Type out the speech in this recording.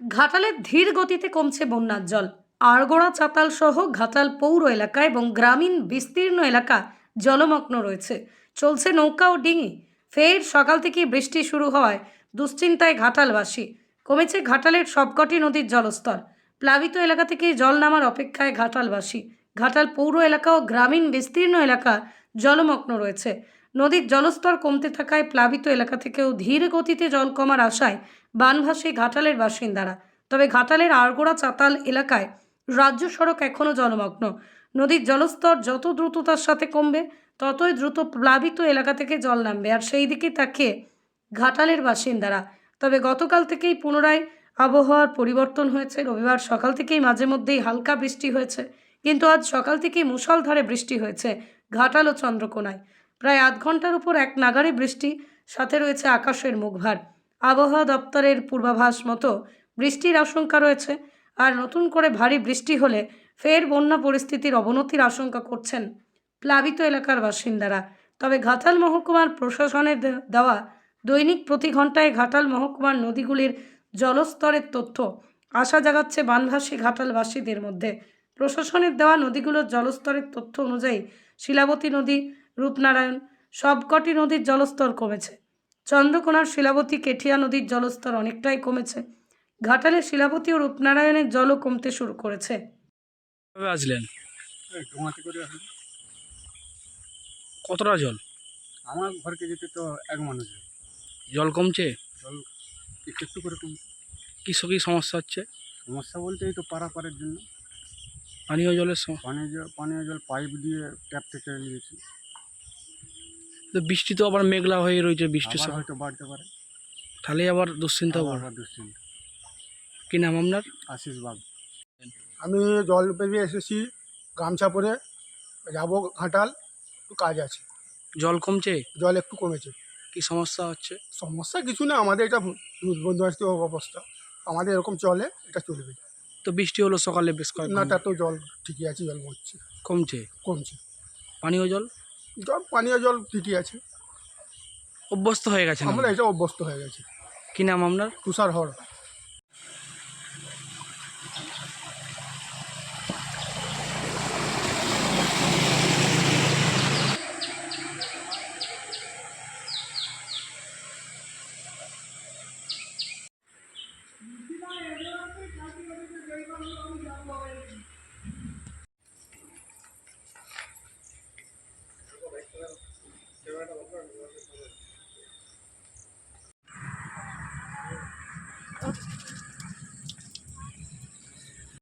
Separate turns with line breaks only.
ঘাটালের ধীর গতিতে কমছে বন্যার জল। আড়গোড়া চাতাল সহ ঘাটাল পৌর এলাকা এবং গ্রামীণ বিস্তীর্ণ এলাকা জলমগ্ন রয়েছে। চলছে নৌকা ও ডিঙি। ফের সকাল থেকে বৃষ্টি শুরু হওয়ায় দুশ্চিন্তায় ঘাটালবাসী। কমেছে ঘাটালের সবকটি নদীর জলস্তর। প্লাবিত এলাকা থেকে জল নামার অপেক্ষায় ঘাটালবাসী। ঘাটাল পৌর এলাকা ও গ্রামীণ বিস্তীর্ণ এলাকা জলমগ্ন রয়েছে। নদীর জলস্তর কমতে থাকায় প্লাবিত এলাকা থেকেও ধীর গতিতে জল কমার আশায় বানভাসী ঘাটালের বাসিন্দারা। তবে ঘাটালের আড়গোড়া চাতাল এলাকায় রাজ্য সড়ক এখনও জলমগ্ন। নদীর জলস্তর যত দ্রুততার সাথে কমবে, ততই দ্রুত প্লাবিত এলাকা থেকে জল নামবে। আর সেই দিকে তাকিয়ে ঘাটালের বাসিন্দারা। তবে গতকাল থেকেই পুনরায় আবহাওয়ার পরিবর্তন হয়েছে। রবিবার সকাল থেকেই মাঝে মধ্যেই হালকা বৃষ্টি হয়েছে। কিন্তু আজ সকাল থেকেই মুষলধারে বৃষ্টি হয়েছে ঘাটাল ও চন্দ্রকোনায়। প্রায় আধ ঘণ্টার উপর এক নাগারে বৃষ্টি, সাথে রয়েছে আকাশের মুখভার। আবহাওয়া দপ্তরের পূর্বাভাস মতো বৃষ্টির আশঙ্কা রয়েছে, আর নতুন করে ভারী বৃষ্টি হলে ফের বন্যা পরিস্থিতির অবনতির আশঙ্কা করছেন প্লাবিত এলাকার বাসিন্দারা। তবে ঘাটাল মহকুমার প্রশাসনের দেওয়া দৈনিক প্রতি ঘন্টায় ঘাটাল মহকুমার নদীগুলির জলস্তরের তথ্য আশা জাগাচ্ছে বানভাসী ঘাটালবাসীদের মধ্যে। প্রশাসনের দেওয়া নদীগুলোর জলস্তরের তথ্য অনুযায়ী শিলাবতী নদী রূপনারায়ণ সবকটি নদীর জলস্তর কমেছে। চন্দ্রকোনার শিলাবতী কেঠিয়া নদীর জলস্তর অনেকটাই কমেছে। ঘাটালের শিলাবতী ও রূপনারায়ণের জলও কমতে শুরু করেছে।
আসলেন? কতটা জল?
আমার ঘরকে যেতে তো এক মানুষ
জল কমছে?
জল একটু একটু করে কম
কি সব কি সমস্যা হচ্ছে?
সমস্যা বলতে এই তো পারাপারের জন্য।
পানীয় জলের
পানীয় জল পানীয় জল পাইপ দিয়ে ট্যাপ থেকে নিয়েছি।
তো বৃষ্টি তো আবার মেঘলা হয়ে রয়েছে বৃষ্টির
আবার
সময়।
হয়তো বাড়তে পারে।
তাহলে আবার দুশ্চিন্তা
আবার দুশ্চিন্তা।
কি নাম আপনার?
আশিস বাগ।
আমি জল পেরিয়ে এসেছি গামছা পরে যাব ঘাটাল একটু কাজ আছে।
জল কমছে?
জল একটু কমেছে।
কি সমস্যা হচ্ছে?
সমস্যা কিছু না আমাদের এটা বন্ধুবাস্ত অবস্থা। আমাদের এরকম চলে এটা চলবে।
তো বৃষ্টি হলো সকালে বেশ কয়েক
না। তাতেও জল ঠিকই আছে জল মরছে।
কমছে?
কমছে।
পানীয় জল?
জল পানীয় জল ঠিকই আছে।
অভ্যস্ত হয়ে গেছে
আমরা এটা অভ্যস্ত হয়ে গেছে।
কি নাম আপনার?
তুষার হর Oh.